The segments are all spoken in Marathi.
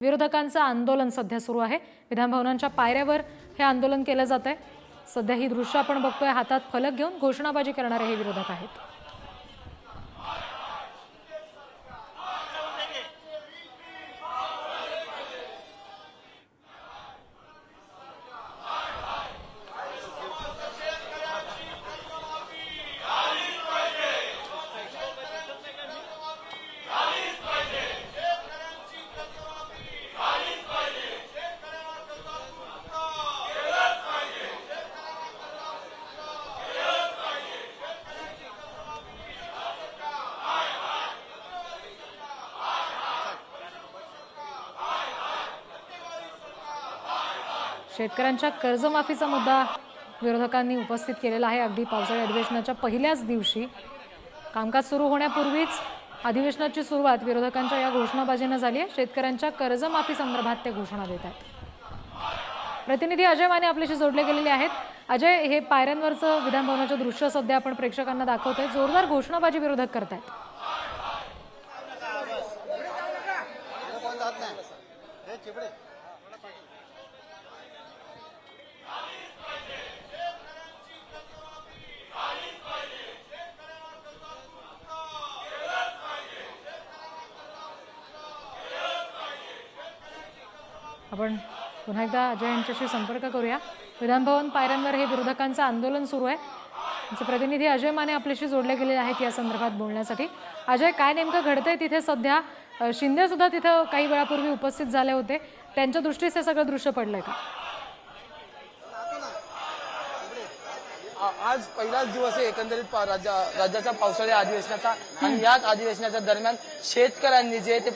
विरोधकांचं आंदोलन सध्या सुरू आहे. विधानभवनांच्या पायऱ्यावर हे आंदोलन केलं जात आहे सध्या ही दृश्य आपण बघतोय हातात फलक घेऊन घोषणाबाजी करणारे हे विरोधक आहेत. शेतकऱ्यांच्या कर्जमाफीचा मुद्दा विरोधकांनी उपस्थित केलेला आहे. अगदी पावसाळी अधिवेशनाच्या पहिल्याच दिवशी कामकाज सुरू होण्यापूर्वीच अधिवेशनाची सुरुवात विरोधकांच्या या घोषणाबाजीनं झाली आहे. शेतकऱ्यांच्या कर्जमाफी संदर्भात ते घोषणा देत आहेत. प्रतिनिधी अजय माने आपल्याशी जोडले गेलेले आहेत. अजय हे पायऱ्यांवरचं विधानभवनाचं दृश्य सध्या आपण प्रेक्षकांना दाखवतोय. जोरदार घोषणाबाजी विरोधक करतायत. आपण पुन्हा एकदा अजय यांच्याशी संपर्क करूया. विधानभवन पायऱ्यांवर हे विरोधकांचं आंदोलन सुरू आहे. आमचे प्रतिनिधी अजय माने आपल्याशी जोडले गेलेले आहेत या संदर्भात बोलण्यासाठी. अजय काय नेमकं घडतंय तिथे सध्या? शिंदेसुद्धा शिंदे सुद्धा तिथं काही वेळापूर्वी उपस्थित झाले होते. त्यांच्या दृष्टीस हे सगळं दृश्य पडलंय का? आज पहिलाच दिवस आहे एकंदरीत राज्या राज्याच्या पावसाळी अधिवेशनाचा आणि याच अधिवेशनाच्या दरम्यान शेतकऱ्यांनी जे ते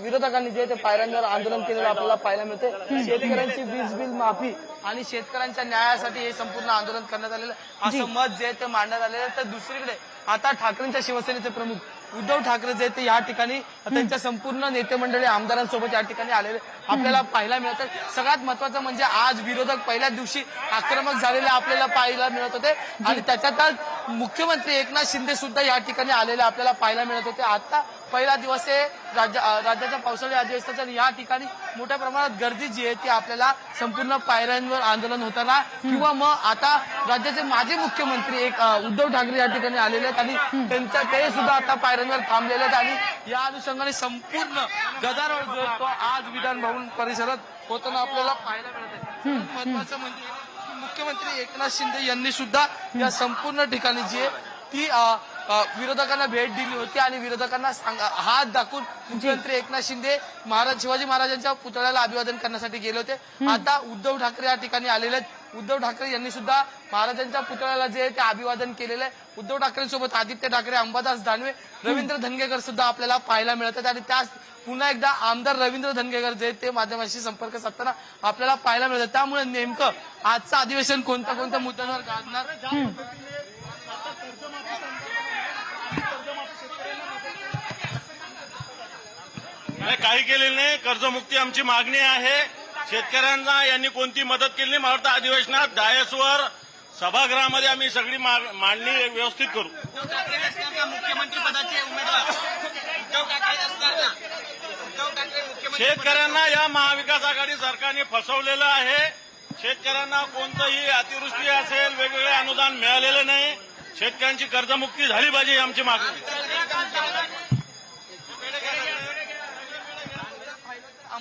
विरोधकांनी जे ते पायऱ्यांवर आंदोलन केलेलं आपल्याला पाहायला मिळते शेतकऱ्यांची वीज बिल माफी आणि शेतकऱ्यांच्या न्यायासाठी हे संपूर्ण आंदोलन करण्यात आलेलं. असं मत जे आहे ते मांडण्यात आलेलं. तर दुसरीकडे आता ठाकरेंच्या शिवसेनेचे प्रमुख उद्धव ठाकरे जे ते या ठिकाणी त्यांच्या संपूर्ण नेते मंडळी आमदारांसोबत या ठिकाणी आलेले आपल्याला पाहायला मिळतात सगळ्यात महत्वाचं म्हणजे आज विरोधक पहिल्या दिवशी आक्रमक झालेले आपल्याला पाहायला मिळत होते. आणि त्याच्यात मुख्यमंत्री एकनाथ शिंदे सुद्धा या ठिकाणी आलेले आपल्याला पाहायला मिळत होते. आता पहिला दिवस आहे राज्य राज्याच्या पावसाळी अधिवेशनाचा आणि या ठिकाणी मोठ्या प्रमाणात गर्दी जी आहे ती आपल्याला संपूर्ण पायऱ्यांवर आंदोलन होताना किंवा मग आता राज्याचे माजी मुख्यमंत्री एक उद्धव ठाकरे या ठिकाणी आलेले आहेत आणि त्यांचा ते सुद्धा आता पायऱ्यांवर थांबलेले आहेत आणि या अनुषंगाने संपूर्ण गदारोळ जो तो आज विधान भवन परिसरात होताना आपल्याला पाहायला मिळत आहे. महत्वाचं म्हणजे मुख्यमंत्री एकनाथ शिंदे यांनी सुद्धा या संपूर्ण ठिकाणी जी आहे ती विरोधकांना भेट दिली होती आणि विरोधकांना हात दाखवून मुख्यमंत्री एकनाथ शिंदे महाराज शिवाजी महाराजांच्या पुतळ्याला अभिवादन करण्यासाठी गेले होते. आता उद्धव ठाकरे या ठिकाणी आलेले आहेत. उद्धव ठाकरे यांनी सुद्धा महाराजांच्या पुतळ्याला जे आहे ते अभिवादन केलेलं आहे. उद्धव ठाकरेंसोबत आदित्य ठाकरे अंबादास दानवे रवींद्र धनगेकर सुद्धा आपल्याला पाहायला मिळत आहेत. आणि त्याच पुन्हा एकदा आमदार रवींद्र धनगेकर जे ते माध्यमांशी संपर्क साधताना आपल्याला पाहायला मिळतं त्यामुळे नेमकं आजचं अधिवेशन कोणत्या कोणत्या मुद्द्यांवर गाजणार? नाही काही केलेलं नाही. कर्जमुक्ती आमची मागणी आहे. शेतकऱ्यांना यांनी कोणती मदत केली नाही? मला वाटतं अधिवेशनात डायसवर सभागृहामध्ये आम्ही सगळी मांडणी व्यवस्थित करू. मुख्यमंत्री पदाचे उमेदवार. उद्धव ठाकरे असणार का उद्धव ठाकरे मुख्यमंत्री शेतकऱ्यांना या महाविकास आघाडी सरकारने फसवलेलं आहे. शेतकऱ्यांना कोणतंही अतिवृष्टी असेल वेगवेगळे अनुदान मिळालेलं नाही. शेतकऱ्यांची कर्जमुक्ती झाली पाहिजे आमची मागणी.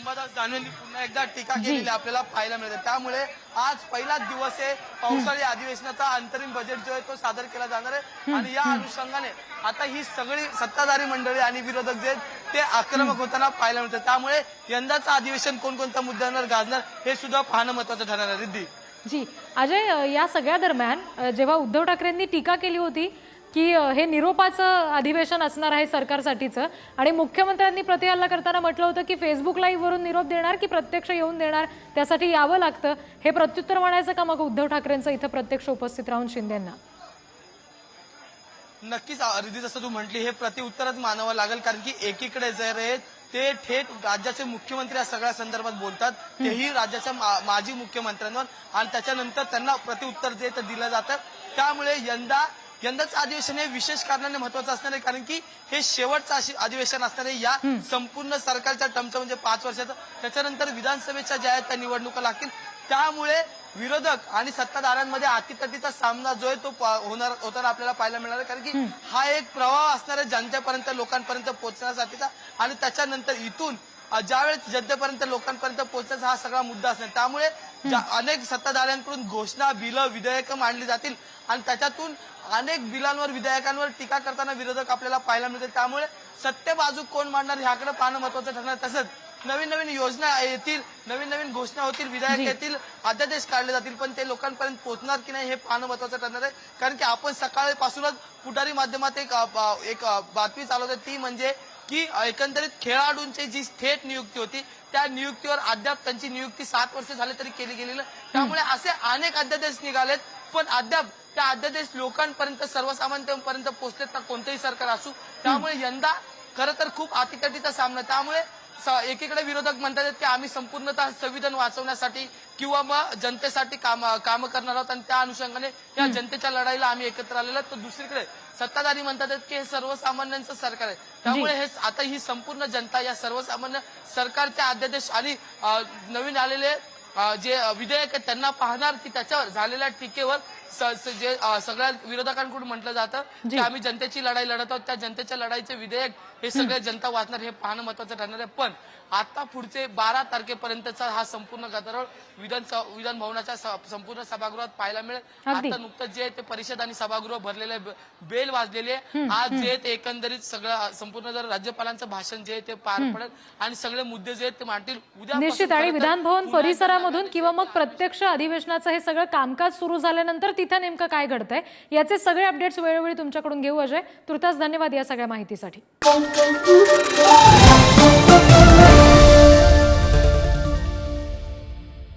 अंबादास दानवेंनी पुन्हा एकदा टीका केलेली आपल्याला पाहायला मिळते. त्यामुळे आज पहिलाच दिवस आहे. पावसाळी अधिवेशनाचा अंतरिम बजेट जो आहे तो सादर केला जाणार आहे. आणि या अनुषंगाने आता ही सगळी सत्ताधारी मंडळी आणि विरोधक जे ते आक्रमक होताना पाहायला मिळतं. त्यामुळे यंदाचं अधिवेशन कोणकोणत्या मुद्द्यांवर गाजणार हे सुद्धा पाहणं महत्वाचं ठरणार आहे. रिद्धी. जी. अजय या सगळ्या दरम्यान जेव्हा उद्धव ठाकरेंनी टीका केली होती की हे निरोपाचं अधिवेशन असणार आहे सरकारसाठीचं. आणि मुख्यमंत्र्यांनी प्रतिहल्ला करताना म्हटलं होतं की फेसबुक लाईव्ह वरून निरोप देणार की प्रत्यक्ष येऊन देणार? त्यासाठी यावं लागतं. हे प्रत्युत्तर म्हणायचं का मग उद्धव ठाकरेंचं इथं प्रत्यक्ष उपस्थित राहून शिंदेंना? नक्कीच अ, रिधी जसं तू म्हटली हे प्रतिउत्तरच मानावं लागेल कारण की एकीकडे जर ते थेट राज्याचे मुख्यमंत्री या सगळ्या संदर्भात बोलतात. तेही राज्याच्या मा- माजी मुख्यमंत्र्यांवर. आणि त्याच्यानंतर त्यांना प्रतिउत्तर जे दिलं जातं. त्यामुळे यंदा यंदाचं अधिवेशन हे विशेष कारणाने महत्वाचं असणार आहे कारण की हे शेवटचं अधिवेशन असणार आहे. या संपूर्ण सरकारच्या टर्मचं म्हणजे पाच वर्षाचं. त्याच्यानंतर विधानसभेच्या ज्या आहेत त्या निवडणुका लागतील. त्यामुळे विरोधक आणि सत्ताधाऱ्यांमध्ये अटीतटीचा सामना जो आहे तो होणार होताना आपल्याला पाहायला मिळणार आहे. कारण की हा एक प्रवाह असणार आहे जनतेपर्यंत लोकांपर्यंत पोहोचण्यासाठीचा. आणि त्याच्यानंतर इथून ज्यावेळेस जनतेपर्यंत लोकांपर्यंत पोहोचण्याचा हा सगळा मुद्दा असणार त्यामुळे अनेक सत्ताधाऱ्यांकडून घोषणा बिलं विधेयकं मांडली जातील. आणि त्याच्यातून अनेक बिलांवर विधेयकांवर टीका करताना विरोधक आपल्याला पाहायला मिळतील त्यामुळे सत्य बाजू कोण मांडणार ह्याकडे पाहणं महत्वाचं ठरणार. तसंच नवीन नवीन योजना येतील नवीन नवीन घोषणा होतील विधेयक. येतील अध्यादेश काढले जातील पण ते लोकांपर्यंत पोहोचणार की नाही हे पाहणं महत्वाचं ठरणार आहे. कारण की आपण सकाळपासूनच पुढारी माध्यमात एक एक बातमी चालवते ती म्हणजे की एकंदरीत खेळाडूंची जी थेट नियुक्ती होती त्या नियुक्तीवर अद्याप त्यांची नियुक्ती सात वर्ष झाले तरी केली गेली त्यामुळे असे अनेक अध्यादेश निघालेत. पण अद्याप त्या अध्यादेश लोकांपर्यंत सर्वसामान्यांपर्यंत पोहोचलेत ना कोणतेही सरकार असू त्यामुळे यंदा खरं तर खूप अतिकटीचा सामना. त्यामुळे एकीकडे विरोधक म्हणतात की आम्ही संपूर्णतः संविधान वाचवण्यासाठी किंवा मग जनतेसाठी काम काम करणार आहोत आणि त्या अनुषंगाने या जनतेच्या लढाईला आम्ही एकत्र आलेलो. तर दुसरीकडे सत्ताधारी म्हणतात की हे सर्वसामान्यांचं सरकार आहे. त्यामुळे हे आता ही संपूर्ण जनता या सर्वसामान्य सरकारचे अध्यादेश आणि नवीन आलेले जे विधेयक आहे त्यांना पाहणार की त्याच्यावर झालेल्या टीकेवर जे सगळ्या विरोधकांकडून म्हटलं जातं की आम्ही जनतेची लढाई लढत आहोत. त्या जनतेच्या लढाईचे विधेयक हे सगळे जनता वाचणार हे पाहणं महत्वाचं ठरणार आहे. पण आता पुढचे बारा तारखेपर्यंतचा हा संपूर्ण गदारोळ विधान विधान भवनाच्या संपूर्ण सभागृहात पाहायला मिळेल. आता नुकतंच जे आहे ते परिषद आणि सभागृह भरलेले बेल वाजलेली आहे. आज जे ते एकंदरीत सगळं संपूर्ण जर राज्यपालांचं भाषण जे आहे ते पार पडेल. आणि सगळे मुद्दे जे आहेत ते मांडतील. उद्या निश्चित. आणि विधान भवन परिसरामधून किंवा मग प्रत्यक्ष अधिवेशनाचं हे सगळं कामकाज सुरू झाल्यानंतर तिथे नेमकं काय घडतंय? याचे सगळे अपडेट्स वेळोवेळी तुमच्याकडून घेऊ अजय. तुर्तास धन्यवाद या सगळ्या माहितीसाठी.